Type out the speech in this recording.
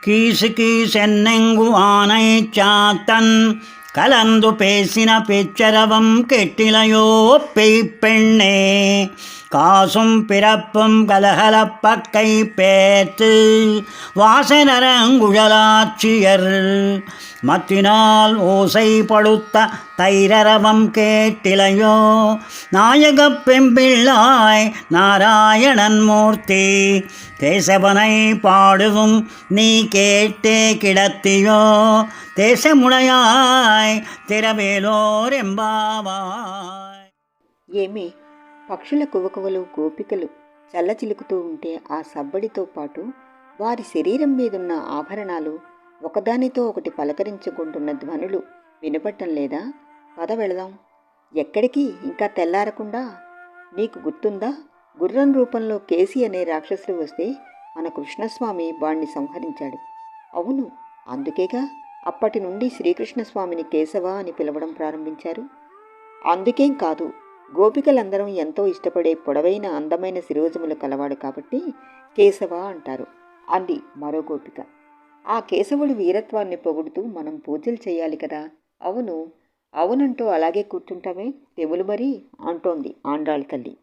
கீசு சென்னெங்கு ஆனை சாத்தன். கலந்து பேசின பேச்சரவம் கெட்டிலையோ பெய்ப்பெண்ணே காசும் பிறப்பும் கலகலப்பக்கை பேத்து வாசனரங்குழலாட்சியர். மத்தினால் ஓசை பழுத்த தைரரவம் கேட்டிலையோ? நாயகப் பெம்பிள்ளாய் நாராயணன் மூர்த்தி தேசவனை பாடுவும் நீ கேட்டே கிடத்தியோ? தேசமுடையாய் திரவேலோர் எம்பாவாய். எமி పక్షుల కువకువలు గోపికలు చల్లచిలుకుతూ ఉంటే ఆ సబ్బడితో పాటు వారి శరీరం మీదున్న ఆభరణాలు ఒకదానితో ఒకటి పలకరించుకుంటున్న ధ్వనులు వినపట్టం లేదా? పద వెళదాం. ఎక్కడికి? ఇంకా తెల్లారకుండా? నీకు గుర్తుందా? గుర్రం రూపంలో కేసి అనే రాక్షసుడు వస్తే మన కృష్ణస్వామి వాణ్ణి సంహరించాడు. అవును అందుకేగా అప్పటి నుండి శ్రీకృష్ణస్వామిని కేశవ అని పిలవడం ప్రారంభించారు. అందుకేం కాదు గోపికలందరం ఎంతో ఇష్టపడే పొడవైన అందమైన శిరోజములు కలవాడు కాబట్టి కేశవ అంటారు. అంది మరో గోపిక. ఆ కేశవుడి వీరత్వాన్ని పొగుడుతూ మనం పూజలు చేయాలి కదా. అవును అవునంటూ అలాగే కూర్చుంటామే తెములు మరి అంటోంది ఆండ్రాళ్ళ తల్లి.